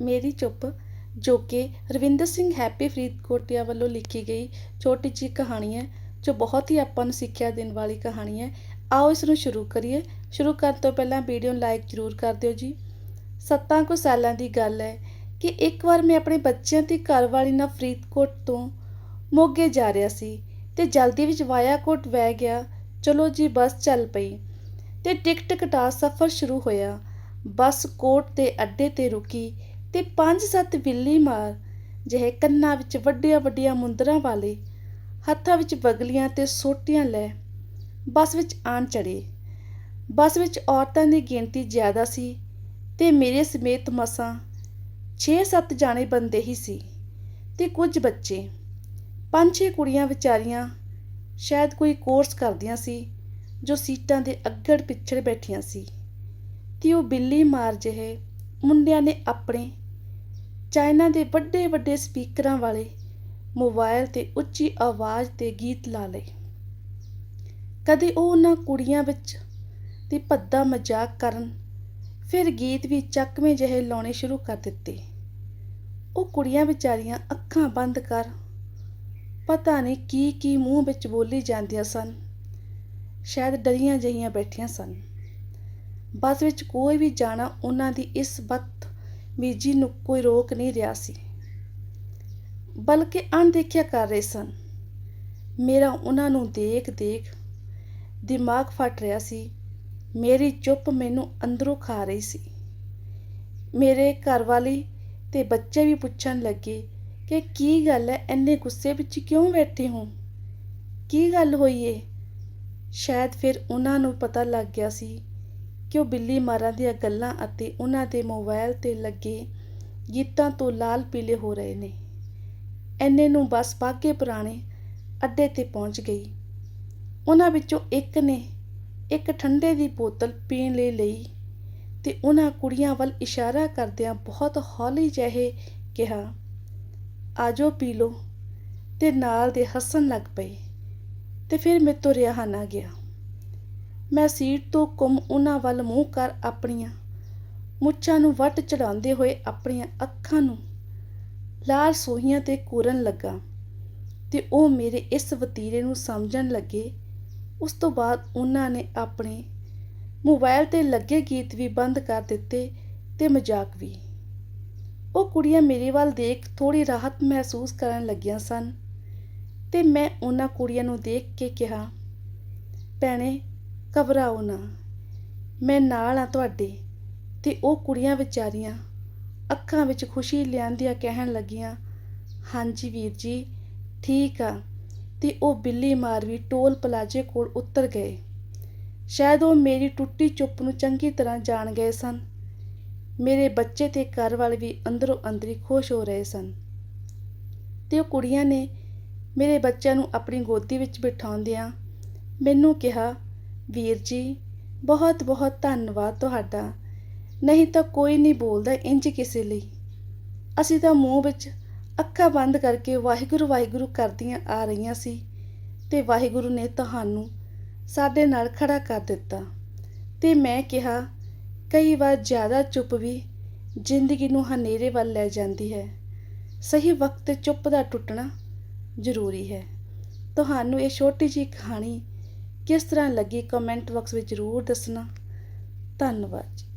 ਮੇਰੀ ਚੁੱਪ, ਜੋ ਕਿ ਰਵਿੰਦਰ ਸਿੰਘ ਹੈਪੀ ਫਰੀਦਕੋਟੀਆ ਵੱਲੋਂ ਲਿਖੀ ਗਈ ਛੋਟੀ ਜਿਹੀ ਕਹਾਣੀ ਹੈ, ਜੋ ਬਹੁਤ ਹੀ ਆਪਾਂ ਨੂੰ ਸਿੱਖਿਆ ਦੇਣ ਵਾਲੀ ਕਹਾਣੀ ਹੈ। ਆਓ ਇਸ ਨੂੰ ਸ਼ੁਰੂ ਕਰੀਏ। ਸ਼ੁਰੂ ਕਰਨ ਤੋਂ ਪਹਿਲਾਂ ਵੀਡੀਓ ਨੂੰ ਲਾਈਕ ਜ਼ਰੂਰ ਕਰ ਦਿਓ ਜੀ। ਸੱਤਾਂ ਕੁ ਸਾਲਾਂ ਦੀ ਗੱਲ ਹੈ ਕਿ ਇੱਕ ਵਾਰ ਮੈਂ ਆਪਣੇ ਬੱਚਿਆਂ ਤੇ ਘਰਵਾਲੀ ਨਾਲ ਫਰੀਦਕੋਟ ਤੋਂ ਮੋਗੇ ਜਾ ਰਿਹਾ ਸੀ ਤੇ ਜਲਦੀ ਵਿੱਚ ਵਾਇਆ ਕੋਟ ਵਹਿ ਗਿਆ। ਚਲੋ ਜੀ, ਬੱਸ ਚੱਲ ਪਈ ਤੇ ਟਿਕਟ ਕਟਾ ਸਫ਼ਰ ਸ਼ੁਰੂ ਹੋਇਆ। ਬੱਸ ਕੋਟ ਦੇ ਅੱਡੇ ਤੇ ਰੁਕੀ। ਤੇ ਪੰਜ ਸੱਤ ਬਿੱਲੀ ਮਾਰ, ਜਿਹੇ ਕੰਨਾਂ ਵਿੱਚ ਵੱਡੀਆਂ ਵੱਡੀਆਂ ਮੁੰਦਰਾਂ ਵਾਲੇ, ਹੱਥਾਂ ਵਿੱਚ ਬਗਲੀਆਂ ਤੇ ਸੋਟੀਆਂ ਲੈ, ਬੱਸ ਵਿੱਚ ਆਣ ਚੜੇ। ਬੱਸ ਵਿੱਚ ਔਰਤਾਂ ਦੀ ਗਿਣਤੀ ਜ਼ਿਆਦਾ ਸੀ ਤੇ ਮੇਰੇ ਸਮੇਤ ਮਸਾਂ 6-7 ਜਾਣੇ ਬੰਦੇ ਹੀ ਸੀ ਤੇ ਕੁਝ ਬੱਚੇ। ਪੰਜ ਛੇ ਕੁੜੀਆਂ ਵਿਚਾਰੀਆਂ ਸ਼ਾਇਦ ਕੋਈ ਕੋਰਸ ਕਰਦੀਆਂ ਸੀ ਜੋ ਸੀਟਾਂ ਦੇ ਅੱਗੜ ਪਿੱਛੜ ਬੈਠੀਆਂ ਸੀ। ਤੇ ਉਹ ਬਿੱਲੀ ਮਾਰ ਜਿਹੇ ਮੁੰਡਿਆਂ ਨੇ ਆਪਣੇ ਚਾਈਨਾ ਦੇ ਵੱਡੇ ਵੱਡੇ ਸਪੀਕਰਾਂ ਵਾਲੇ ਮੋਬਾਈਲ ਤੇ ਉੱਚੀ ਆਵਾਜ਼ ਤੇ ਗੀਤ ਲਾ ਲਏ। ਕਦੇ ਉਹ ਉਹਨਾਂ ਕੁੜੀਆਂ ਵਿੱਚ ਦੀ ਭੱਦਾ ਮਜ਼ਾਕ ਕਰਨ, ਫਿਰ ਗੀਤ ਵੀ ਚੱਕਵੇਂ ਜਿਹੇ ਲਾਉਣੇ ਸ਼ੁਰੂ ਕਰ ਦਿੱਤੇ। ਉਹ ਕੁੜੀਆਂ ਵਿਚਾਰੀਆਂ ਅੱਖਾਂ ਬੰਦ ਕਰ ਪਤਾ ਨਹੀਂ ਕੀ ਕੀ ਮੂੰਹ ਵਿੱਚ ਬੋਲੀ ਜਾਂਦੀਆਂ ਸਨ, ਸ਼ਾਇਦ ਡਰੀਆਂ ਜਹੀਆਂ ਬੈਠੀਆਂ ਸਨ। ਬੱਸ ਵਿੱਚ ਕੋਈ ਵੀ ਜਾਣਾ ਉਹਨਾਂ ਦੀ ਇਸ ਬਤ ਮੀਜੀ ਨੂੰ ਕੋਈ ਰੋਕ ਨਹੀਂ ਰਿਹਾ ਸੀ। ਬਲਕਿ ਅਣਦੇਖਿਆ ਕਰ ਰਹੇ ਸਨ। ਮੇਰਾ ਉਹਨਾਂ ਨੂੰ ਦੇਖ ਦੇਖ ਦਿਮਾਗ ਫਟ ਰਿਹਾ ਸੀ। ਮੇਰੀ ਚੁੱਪ ਮੈਨੂੰ ਅੰਦਰੋਂ ਖਾ ਰਹੀ ਸੀ। ਮੇਰੇ ਘਰ ਵਾਲੀ ਤੇ ਬੱਚੇ ਵੀ ਪੁੱਛਣ ਲੱਗੇ ਕਿ ਕੀ ਗੱਲ ਹੈ, ਇੰਨੇ ਗੁੱਸੇ ਵਿੱਚ ਕਿਉਂ ਬੈਠੇ ਹੋ? ਕੀ ਗੱਲ ਹੋਈ ਏ? ਸ਼ਾਇਦ ਫਿਰ ਉਹਨਾਂ ਨੂੰ ਪਤਾ ਲੱਗ ਗਿਆ ਸੀ ਕਿ ਉਹ ਬਿੱਲੀ ਮਾਰਾਂ ਦੀਆਂ ਗੱਲਾਂ ਅਤੇ ਉਹਨਾਂ ਦੇ ਮੋਬਾਈਲ ਤੇ ਲੱਗੇ ਗੀਤਾਂ ਤੋਂ ਲਾਲ ਪੀਲੇ ਹੋ ਰਹੇ ਨੇ। ਐਨੇ ਨੂੰ ਬਸ ਬਾਗੇ ਪੁਰਾਣੇ ਅੱਡੇ ਤੇ ਪਹੁੰਚ ਗਈ। ਉਹਨਾਂ ਵਿੱਚੋਂ ਇੱਕ ਨੇ ਇੱਕ ਠੰਡੇ ਦੀ ਬੋਤਲ ਪੀਣ ਲਈ ਲਈ ਤੇ ਉਹਨਾਂ ਕੁੜੀਆਂ ਵੱਲ ਇਸ਼ਾਰਾ ਕਰਦਿਆਂ ਬਹੁਤ ਹੌਲੀ ਜਿਹੇ ਕਿਹਾ, ਆਜੋ ਪੀ ਲੋ ਤੇ ਨਾਲ ਦੇ ਹੱਸਣ ਲੱਗ ਪਏ ਤੇ ਫਿਰ ਮੇਰੇ ਤੋਂ ਰਿਹਾ ਨਾ ਗਿਆ। ਮੈਂ ਸੀਟ ਤੋਂ ਕੁੰਮ ਉਹਨਾਂ ਵੱਲ ਮੂੰਹ ਕਰ ਆਪਣੀਆਂ ਮੁੱਛਾਂ ਨੂੰ ਵੱਟ ਚੜਾਉਂਦੇ ਹੋਏ ਆਪਣੀਆਂ ਅੱਖਾਂ ਨੂੰ ਲਾਲ ਸੋਹੀਆਂ ਤੇ ਕੂਰਨ ਲੱਗਾ ਤੇ ਉਹ ਮੇਰੇ ਇਸ ਵਤੀਰੇ ਨੂੰ ਸਮਝਣ ਲੱਗੇ। ਉਸ ਤੋਂ ਬਾਅਦ ਉਹਨਾਂ ਨੇ ਆਪਣੇ ਮੋਬਾਈਲ ਤੇ ਲੱਗੇ ਗੀਤ ਵੀ ਬੰਦ ਕਰ ਦਿੱਤੇ ਤੇ ਮਜ਼ਾਕ ਵੀ। ਉਹ ਕੁੜੀਆਂ ਮੇਰੇ ਵੱਲ ਦੇਖ ਥੋੜੀ ਰਾਹਤ ਮਹਿਸੂਸ ਕਰਨ ਲੱਗੀਆਂ ਸਨ ਤੇ ਮੈਂ ਉਹਨਾਂ ਕੁੜੀਆਂ ਨੂੰ ਦੇਖ ਕੇ ਕਿਹਾ, ਭੈਣੇ ਘਬਰਾਓ ਨਾ। ਮੈਂ ਨਾਲ ਆ ਤੁਹਾਡੇ ਤੇ ਉਹ ਕੁੜੀਆਂ ਵਿਚਾਰੀਆਂ ਅੱਖਾਂ ਵਿੱਚ ਖੁਸ਼ੀ ਲਿਆਂਦੀਆਂ ਕਹਿਣ ਲੱਗੀਆਂ, ਹਾਂਜੀ ਵੀਰ ਜੀ, ਠੀਕ ਆ। ਤੇ ਉਹ ਬਿੱਲੀ ਮਾਰ ਵੀ ਟੋਲ ਪਲਾਜੇ ਕੋਲ ਉਤਰ ਗਏ। ਸ਼ਾਇਦ ਉਹ ਮੇਰੀ ਟੁੱਟੀ ਚੁੱਪ ਨੂੰ ਚੰਗੀ ਤਰ੍ਹਾਂ ਜਾਣ ਗਏ ਸਨ। ਮੇਰੇ ਬੱਚੇ ਤੇ ਘਰ ਵਾਲੇ ਵੀ ਅੰਦਰੋਂ ਅੰਦਰੀ ਖੁਸ਼ ਹੋ ਰਹੇ ਸਨ। ਤੇ ਉਹ ਕੁੜੀਆਂ ਨੇ ਮੇਰੇ ਬੱਚਿਆਂ ਨੂੰ ਆਪਣੀ ਗੋਦੀ ਵਿੱਚ ਬਿਠਾਉਂਦਿਆਂ ਮੈਨੂੰ ਕਿਹਾ ਵੀਰ ਜੀ, ਬਹੁਤ ਬਹੁਤ ਧੰਨਵਾਦ ਤੁਹਾਡਾ। ਨਹੀਂ ਤਾਂ ਕੋਈ ਨਹੀਂ ਬੋਲਦਾ ਇੰਜ ਕਿਸੇ ਲਈ। ਅਸੀਂ ਤਾਂ ਮੂੰਹ ਵਿੱਚ ਅੱਖਾਂ ਬੰਦ ਕਰਕੇ ਵਾਹਿਗੁਰੂ ਵਾਹਿਗੁਰੂ ਕਰਦੀਆਂ ਆ ਰਹੀਆਂ ਸੀ ਤੇ ਵਾਹਿਗੁਰੂ ਨੇ ਤੁਹਾਨੂੰ ਸਾਡੇ ਨਾਲ ਖੜਾ ਕਰ ਦਿੱਤਾ। ਤੇ ਮੈਂ ਕਿਹਾ, ਕਈ ਵਾਰ ਜ਼ਿਆਦਾ ਚੁੱਪ ਵੀ ਜ਼ਿੰਦਗੀ ਨੂੰ ਹਨੇਰੇ ਵੱਲ ਲੈ ਜਾਂਦੀ ਹੈ। ਸਹੀ ਵਕਤ ਤੇ ਚੁੱਪ ਦਾ ਟੁੱਟਣਾ ਜ਼ਰੂਰੀ ਹੈ। ਤੁਹਾਨੂੰ ਇਹ ਛੋਟੀ ਜਿਹੀ ਕਹਾਣੀ ਕਿਸ ਤਰ੍ਹਾਂ ਲੱਗੀ ਕਮੈਂਟ ਬਾਕਸ ਵਿੱਚ ਜ਼ਰੂਰ ਦੱਸਣਾ। ਧੰਨਵਾਦ ਜੀ।